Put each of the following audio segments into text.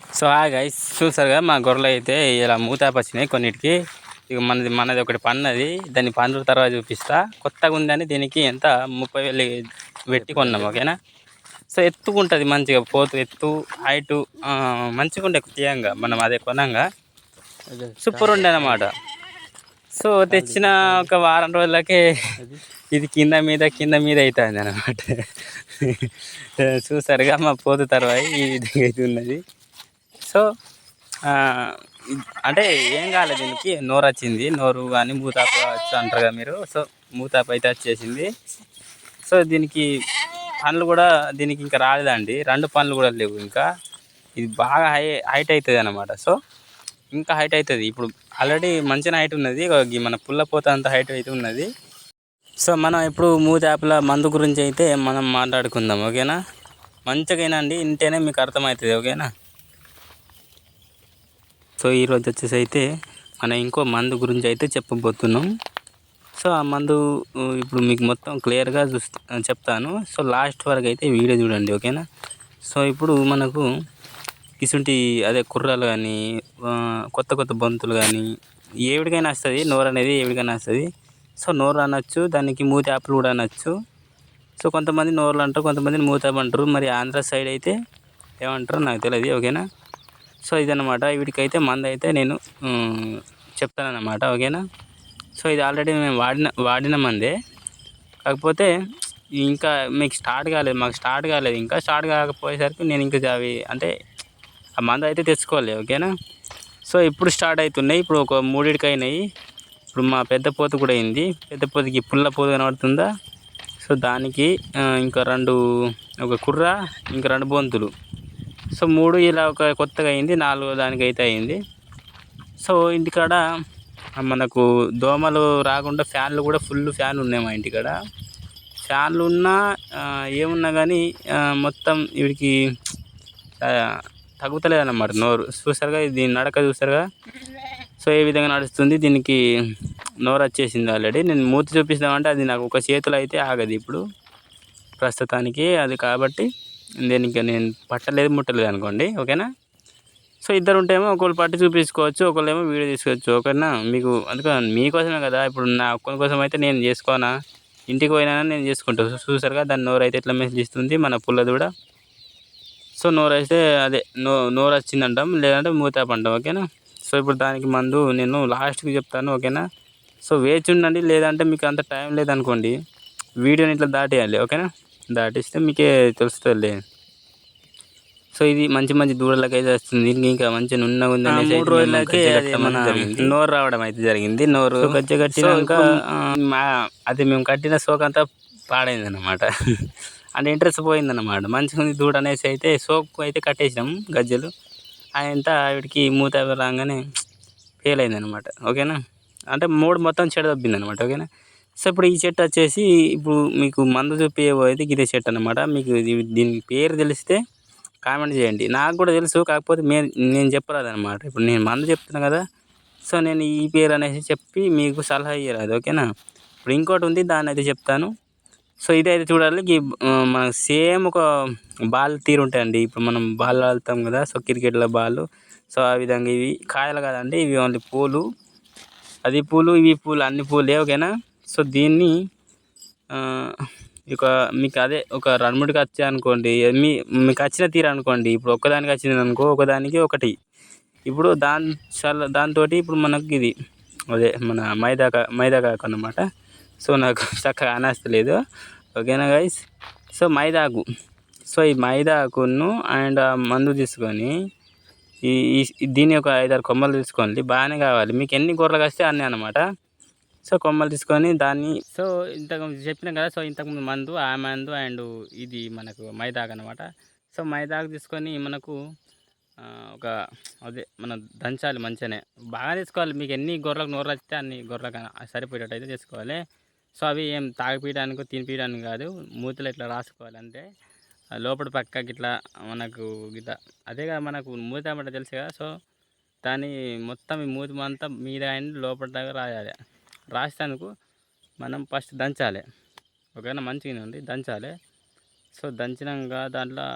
So hi చూసారు చూసారుగా మా గొర్రెలు అయితే ఇలా మూతాపచ్చినాయి కొన్నిటికి. ఇక మనది మనది ఒకటి పన్నది దాన్ని పండ్ల తర్వాత చూపిస్తా. కొత్తగా ఉందని దీనికి ఎంత? ముప్పై వేలు పెట్టి కొన్నాం ఓకేనా? సో ఎత్తుకుంటుంది మంచిగా పోతు ఎత్తు హైటు మంచిగా ఉండే తీయంగా. మనం అదే కొనంగా. సూపర్ ఉండే అన్నమాట. సో తెచ్చిన ఒక వారం రోజులకే ఇది కింద మీద కింద మీద అవుతుంది అనమాట చూసారుగా మా పోతు తర్వాత ఈ విధంగా అయితే ఉన్నది. సో అంటే ఏం కాలేదు దీనికి. నోరు వచ్చింది నోరు కానీ మూతాప వచ్చు అంటారు కదా మీరు. సో మూతాప అయితే వచ్చేసింది. సో దీనికి పనులు కూడా దీనికి ఇంకా రాలేదండి. రెండు పనులు కూడా లేవు ఇంకా. ఇది బాగా హై హైట్ అవుతుంది అనమాట సో ఇంకా హైట్ అవుతుంది. ఇప్పుడు ఆల్రెడీ మంచిన హైట్ ఉన్నది. మన పుల్లపోత అంత హైట్ అయితే ఉన్నది. సో మనం ఇప్పుడు మూత యాప్ల మందు గురించి అయితే మనం మాట్లాడుకుందాం. ఓకేనా? మంచిగా అండి. ఇంటేనే మీకు అర్థమవుతుంది. ఓకేనా? సో ఈరోజు వచ్చేసి అయితే మనం ఇంకో మందు గురించి అయితే చెప్పబోతున్నాం. సో ఆ మందు ఇప్పుడు మీకు మొత్తం క్లియర్గా చూస్తా చెప్తాను. సో లాస్ట్ వరకు అయితే వీడియో చూడండి ఓకేనా? సో ఇప్పుడు మనకు ఇసుంటి అదే కుర్రాలు కానీ కొత్త కొత్త బంతులు కానీ ఏవిడికైనా వస్తుంది నోరు అనేది ఏవిడికైనా వస్తుంది. సో నోరు అనొచ్చు దానికి మూతి యాప్లు కూడా అనొచ్చు. సో కొంతమంది నోరులు అంటారు కొంతమంది మూతాపు అంటారు. మరి ఆంధ్ర సైడ్ అయితే ఏమంటారో నాకు తెలియదు ఓకేనా? సో ఇదన్నమాట. వీటికైతే మందు అయితే నేను చెప్తానన్నమాట. ఓకేనా? సో ఇది ఆల్రెడీ మేము వాడిన వాడిన మందే. కాకపోతే ఇంకా మీకు స్టార్ట్ కాలేదు మాకు స్టార్ట్ కాలేదు. ఇంకా స్టార్ట్ కాకపోయేసరికి నేను ఇంకా అవి అంటే ఆ మందు అయితే తెచ్చుకోవాలి ఓకేనా? సో ఇప్పుడు స్టార్ట్ అవుతున్నాయి. ఇప్పుడు ఒక మూడిటికి అయినాయి ఇప్పుడు మా పెద్ద పోతు కూడా అయింది. పెద్ద పోతకి పుల్ల పోత కనబడుతుందా? సో దానికి ఇంకా రెండు ఒక కుర్ర ఇంకా రెండు బొంతులు. సో మూడు ఇలా ఒక కొత్తగా అయింది నాలుగు దానికి అయితే అయింది. సో ఇంటికాడ మనకు దోమలు రాకుండా ఫ్యాన్లు కూడా ఫుల్ ఫ్యాన్ ఉన్నాయి మా ఇంటికాడ. ఫ్యాన్లు ఉన్నా ఏమున్నా కానీ మొత్తం వీడికి తగ్గుతలేదన్నమాట నోరు. చూసారుగా దీని నడక చూసారుగా? సో ఏ విధంగా నడుస్తుంది దీనికి నోరు వచ్చేసింది ఆల్రెడీ నేను మూతి చూపిస్తామంటే అది నాకు ఒక చేతిలో అయితే ఆగదు ఇప్పుడు. ప్రస్తుతానికి అది కాబట్టి దీనికి నేను పట్టలేదు ముట్టలేదు అనుకోండి ఓకేనా? సో ఇద్దరు ఉంటేమో ఒకళ్ళు పట్టి చూపించుకోవచ్చు ఒకళ్ళేమో ఏమో వీడియో తీసుకోవచ్చు ఓకేనా? మీకు అందుకని మీకోసమే కదా ఇప్పుడు నా ఒక్కరి కోసం అయితే నేను చేసుకోనా? ఇంటికి పోయినా నేను చేసుకుంటాను చూసారుగా దాని నోరు అయితే ఎట్లా మెసేజ్ ఇస్తుంది మన పుల్లది కూడా. సో నోరు అయితే అదే నో నోరు వచ్చిందంటాం లేదంటే మూతాపు అంటాం ఓకేనా? సో ఇప్పుడు దానికి మందు నేను లాస్ట్కి చెప్తాను ఓకేనా? సో వేచి ఉండండి లేదంటే మీకు అంత టైం లేదనుకోండి వీడియోని ఇట్లా దాటేయాలి ఓకేనా? దాటిస్తే మీకే తెలుస్తుంది సో ఇది మంచి మంచి దూడలకి అయితే వస్తుంది. దీనికి ఇంకా మంచి నున్నగా ఉంది మూడు అయితే అది కట్టమని మన. నోరు రావడం అయితే జరిగింది. నోరు. గజ్జె కట్టినాక మా- అది మేము కట్టిన సోక్ అంతా పాడైంది అనమాట అంటే ఇంట్రెస్ట్ పోయిందన్నమాట. మంచిగా ఉంది దూడ అనేసి అయితే సోక్ అయితే కట్టేసినాం గజ్జెలు. అదంతా వీడికి మూత రాగానే ఫెయిల్ అయింది అనమాట ఓకేనా? అంటే మూడు మొత్తం చెడు దబ్బింది అనమాట ఓకేనా? సో ఇప్పుడు ఈ చెట్టు వచ్చేసి ఇప్పుడు మీకు మందు చూపించబోయేది ఇదే చెట్టు అనమాట మీకు ఇది దీని పేరు తెలిస్తే కామెంట్ చేయండి. నాకు కూడా తెలుసు కాకపోతే మే నేను చెప్పరాదు అనమాట ఇప్పుడు నేను మందు చెప్తున్నా కదా సో నేను ఈ పేరు అనేసి చెప్పి మీకు సలహా ఇయ్యరాదు ఓకేనా? ఇప్పుడు ఇంకోటి ఉంది దాన్ని అయితే చెప్తాను. సో ఇదైతే చూడాలి మనకు సేమ్ ఒక బాల్ తీరు ఉంటాయండి. ఇప్పుడు మనం బాల్ ఆడుతాం కదా సో క్రికెట్లో బాల్. సో ఆ విధంగా ఇవి కాయలు కాదండి ఇవి ఓన్లీ పూలు. అది పూలు ఇవి పూలు అన్ని పూలే ఓకేనా? సో దీన్ని ఒక ఇక మీకు అదే ఒక రెండు మూడుకి వచ్చాయి అనుకోండి మీ మీకు వచ్చిన తీరు అనుకోండి ఇప్పుడు ఒక్కదానికి వచ్చింది అనుకో ఒకదానికి ఒకటి. ఇప్పుడు దాని చల్ల దాంతో ఇప్పుడు మనకి ఇది అదే మన మైదా మైదా కాకు అనమాట సో నాకు చక్కగా అనేస్తలేదు ఓకేనా గైస్ సో మైదాకు సో ఈ మైదాకును అండ్ మందు తీసుకొని ఈ ఈ- దీని ఒక ఐదారు కొమ్మలు తీసుకోండి బాగానే కావాలి. మీకు ఎన్ని గొర్రెలు వస్తే అన్నీ అనమాట సో కొమ్మలు తీసుకొని దాన్ని సో ఇంతకు చెప్పినాం కదా సో ఇంతకుముందు మందు ఆ మందు అండ్ ఇది మనకు మైదాగ్ అనమాట సో మైదాకు తీసుకొని మనకు ఒక అదే మనం దంచాలి మంచిగానే. బాగా తీసుకోవాలి మీకు ఎన్ని గొర్రెలకు నోరు వస్తే అన్ని గొర్రెలకు సరిపోయేటట్టు అయితే తీసుకోవాలి. సో అవి ఏం తాగిపీయడానికి తినిపించడానికి కాదు మూతిలో ఇట్లా రాసుకోవాలి అంతే. లోపల పక్కకి ఇట్లా మనకు ఇట్లా అదే కదా మనకు మూత అంటే తెలుసు కదా సో దాన్ని మొత్తం ఈ మూతి అంతా మీద అండ్ లోపల దాకా రాయాలి. రాసేందుకు మనం ఫస్ట్ దంచాలి. ఒకవేళ మంచిగా ఉంది దంచాలి. సో దంచినాక దాంట్లో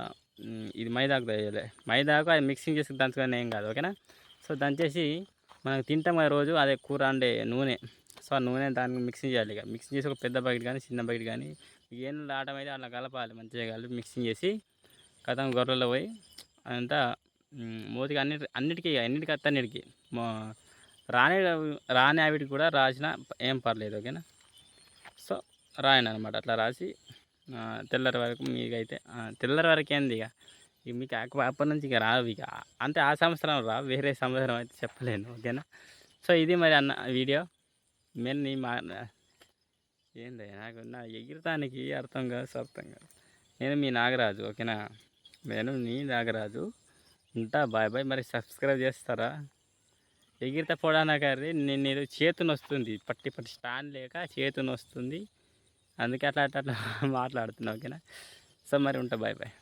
ఇది మైదాకు వేయాలి మైదాకు అది మిక్సింగ్ చేసి దంచుకొని ఏం కాదు ఓకేనా? సో దంచేసి మనకు తింటాం కదా రోజు అదే కూర అండే నూనె. సో ఆ నూనె దానికి మిక్సింగ్ చేయాలి ఇక. మిక్సింగ్ చేసి ఒక పెద్ద బకెట్ కానీ చిన్న బకెట్ కానీ ఏం లాటం అయితే అలా కలపాలి మంచిగా కలిపి మిక్సింగ్ చేసి కథం గొర్రెలో పోయి అదంతా ఉమ్, మూతికి అన్నిటి అన్నిటికీ అన్నిటికీ అత్తన్నిటికీ. మా రాని రాని ఆవిడ కూడా రాసిన ఏం పర్లేదు ఓకేనా? సో రాయను అనమాట అట్లా రాసి తెల్లరి వరకు మీకైతే తెల్లరి వరకు ఏంది ఇక? ఇక మీకు అక్క- అప్పటి నుంచి ఇక రావు ఇక. అంటే ఆ సంవత్సరం రా వేరే సంవత్సరం అయితే చెప్పలేను ఓకేనా? సో ఇది మరి అన్న వీడియో. మెన్ నీ మా ఏంది నాకు నా ఎగిరటానికి అర్థం కాదు అర్థం కాదు. నేను మీ నాగరాజు ఓకేనా? నేను నీ నాగరాజు. ఉంటా బాయ్ బాయ్. మరి సబ్స్క్రైబ్ చేస్తారా? ఎగిరితే పొడానగారి నేను ఏదో చేతుని వస్తుంది. పట్టి పట్టి స్టాండ్ లేక చేతుని వస్తుంది. అందుకే అట్లా అట్లా అట్లా మాట్లాడుతున్నా ఓకేనా? సో మరి ఉంటా బాయ్ బాయ్.